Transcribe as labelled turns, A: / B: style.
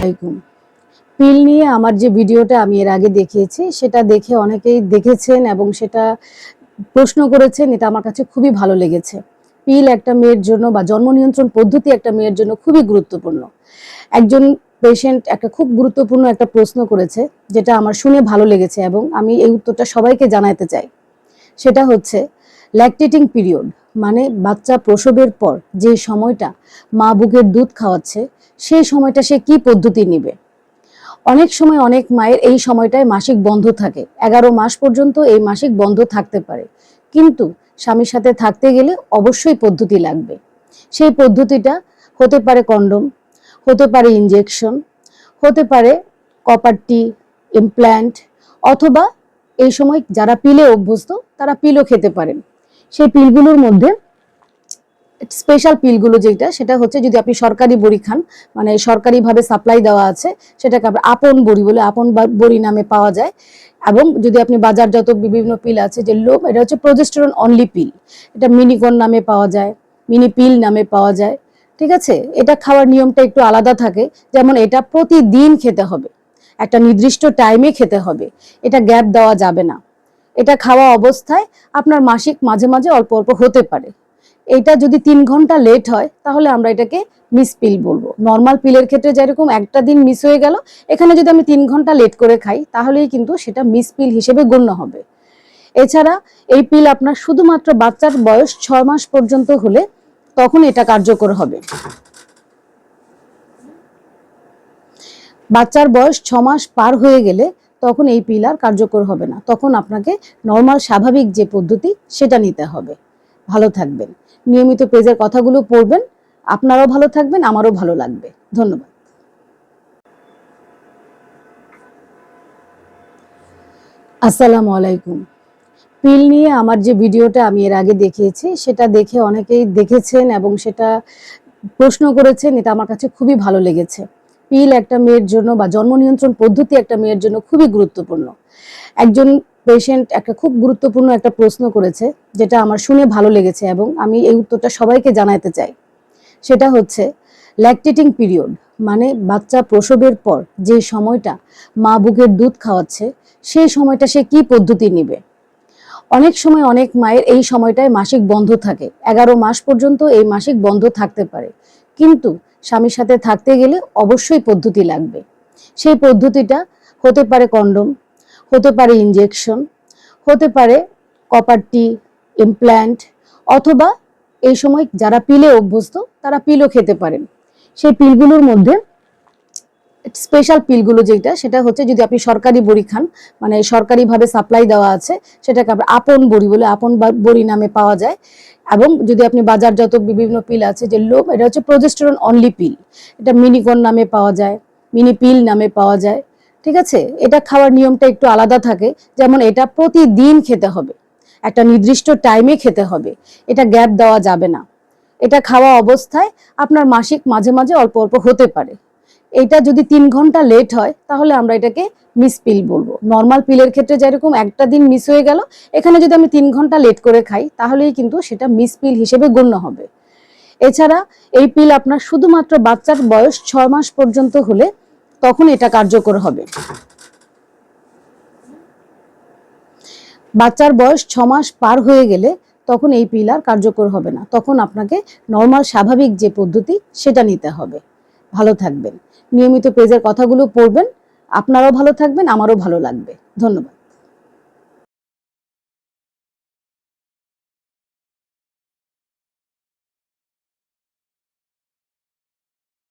A: আলাইকুম। পিল নিয়ে আমার যে ভিডিওটা আমি এর আগে দেখিয়েছি, সেটা দেখে অনেকেই দেখেছেন এবং সেটা প্রশ্ন করেছেন, এটা আমার কাছে খুবই ভালো লেগেছে। পিল একটা মেয়ের জন্য বা জন্ম নিয়ন্ত্রণ পদ্ধতি একটা মেয়ের জন্য খুবই গুরুত্বপূর্ণ। একজন পেশেন্ট একটা খুব গুরুত্বপূর্ণ একটা প্রশ্ন করেছে, যেটা আমার শুনে ভালো লেগেছে এবং আমি এই উত্তরটা সবাইকে জানাতে চাই। সেটা হচ্ছে ল্যাকটেটিং পিরিয়ড মানে বাচ্চা প্রসবের পর যে সময়টা মা বুকের দুধ খাওয়াচ্ছে সেই সময়টা সে কি পদ্ধতি নেবে? অনেক সময় অনেক মায়ের এই সময়টায় মাসিক বন্ধ থাকে। এগারো মাস পর্যন্ত এই মাসিক বন্ধ থাকতে পারে। কিন্তু স্বামীর সাথে থাকতে গেলে অবশ্যই পদ্ধতি লাগবে। সেই পদ্ধতিটা হতে পারে কন্ডম, হতে পারে ইনজেকশন, হতে পারে কপারটি ইমপ্ল্যান্ট অথবা এই সময় যারা পিলে অভ্যস্ত তারা পিলও খেতে পারেন। সেই পিলগুলোর মধ্যে স্পেশাল পিলগুলো যেটা, সেটা হচ্ছে যদি আপনি সরকারি বড়ি খান মানে সরকারিভাবে সাপ্লাই দেওয়া আছে, সেটাকে আমরা আপন বড়ি বলে, আপন বড়ি নামে পাওয়া যায়। এবং যদি আপনি বাজারজাত বিভিন্ন পিল আছে যে লো, এটা হচ্ছে প্রজেস্টেরন অনলি পিল এটা মিনিকন নামে পাওয়া যায় মিনি পিল নামে পাওয়া যায়, ঠিক আছে? এটা খাওয়ার নিয়মটা একটু আলাদা থাকে, যেমন এটা প্রতিদিন খেতে হবে, একটা নির্দিষ্ট টাইমে খেতে হবে, এটা গ্যাপ দেওয়া যাবে না। এটা খাওয়া অবস্থায় আপনার মাসিক মাঝে মাঝে অল্প অল্প হতে পারে। এটা যদি তিন ঘণ্টা লেট হয়, তাহলে আমরা এটাকে মিস পিল বলব। নর্মাল পিলের ক্ষেত্রে যেরকম একটা দিন মিস হয়ে গেল, এখানে যদি আমি তিন ঘণ্টা লেট করে খাই, তাহলেই কিন্তু সেটা মিস পিল হিসেবে গণ্য হবে। এছাড়া এই পিল আপনার শুধুমাত্র বাচ্চার বয়স ছয় মাস পর্যন্ত হলে তখন এটা কার্যকর হবে। বাচ্চার বয়স ছ মাস পার হয়ে গেলে তখন এই পিল আর কার্যকর হবে না। তখন আপনাকে নর্মাল স্বাভাবিক যে পদ্ধতি, সেটা নিতে হবে। ভালো থাকবেন। নিয়মিত পেজের কথাগুলো পড়বেন, আপনারাও ভালো থাকবেন, আমারও ভালো লাগবে। ধন্যবাদ। আসসালামু আলাইকুম। পিল নিয়ে আমার যে ভিডিওটা আমি এর আগে দেখিয়েছি, সেটা দেখে অনেকেই দেখেছেন এবং সেটা প্রশ্ন করেছেন, এটা আমার কাছে খুবই ভালো লেগেছে। পিল একটা মেয়ের জন্য বা জন্ম নিয়ন্ত্রণ পদ্ধতি একটা মেয়ের জন্য খুবই গুরুত্বপূর্ণ। একজন পেশেন্ট একটা খুব গুরুত্বপূর্ণ একটা প্রশ্ন করেছে, যেটা আমার শুনে ভালো লেগেছে এবং আমি এই উত্তরটা সবাইকে জানাতে চাই। সেটা হচ্ছে ল্যাকটেটিং পিরিয়ড মানে বাচ্চা প্রসবের পর যে সময়টা মা বুকের দুধ খাওয়াচ্ছে, সেই সময়টা সে কি পদ্ধতি নেবে? অনেক সময় অনেক মায়ের এই সময়টায় মাসিক বন্ধ থাকে। এগারো মাস পর্যন্ত এই মাসিক বন্ধ থাকতে পারে। কিন্তু স্বামীর সাথে থাকতে গেলে অবশ্যই পদ্ধতি লাগবে। সেই পদ্ধতিটা হতে পারে কন্ডম, হতে পারে ইঞ্জেকশন হতে পারে কপারটি ইমপ্ল্যান্ট অথবা এই সময় যারা পিলে অভ্যস্ত তারা পিলও খেতে পারেন। সেই পিলগুলোর মধ্যে স্পেশাল পিলগুলো যেটা সেটা হচ্ছে যদি আপনি সরকারি বড়ি খান মানে সরকারিভাবে সাপ্লাই দেওয়া আছে, সেটাকে আমরা আপন বড়ি বলে, আপন বড়ি নামে পাওয়া যায়। এবং যদি আপনি বাজারজাত বিভিন্ন পিল আছে, যে লো এটা হচ্ছে প্রজেস্টেরন অনলি পিল এটা মিনিকন নামে পাওয়া যায়, মিনি পিল নামে পাওয়া যায়, ঠিক আছে? এটা খাওয়ার নিয়মটা একটু আলাদা থাকে, যেমন এটা প্রতিদিন খেতে হবে, একটা নির্দিষ্ট টাইমে খেতে হবে, এটা গ্যাপ দেওয়া যাবে না। এটা খাওয়া অবস্থায় আপনার মাসিক মাঝে মাঝে অল্প অল্প হতে পারে। এটা যদি তিন ঘণ্টা লেট হয়, তাহলে আমরা এটাকে মিস পিল বলব। নর্মাল পিলের ক্ষেত্রে যেরকম একটা দিন মিস হয়ে গেল, এখানে যদি আমি তিন ঘণ্টা লেট করে খাই, তাহলেই কিন্তু সেটা মিস পিল হিসেবে গণ্য হবে। এছাড়া এই পিল আপনার শুধুমাত্র বাচ্চার বয়স ছয় মাস পর্যন্ত হলে তখন এটা কার্যকর হবে। বাচ্চার বয়স ছ মাস পার হয়ে গেলে তখন এই পিল আর কার্যকর হবে না। তখন আপনাকে নর্মাল স্বাভাবিক যে পদ্ধতি, সেটা নিতে হবে। ভালো থাকবেন। নিয়মিত পেজের কথাগুলো পড়বেন। আপনারাও ভালো থাকবেন আমারও ভালো লাগবে। ধন্যবাদ।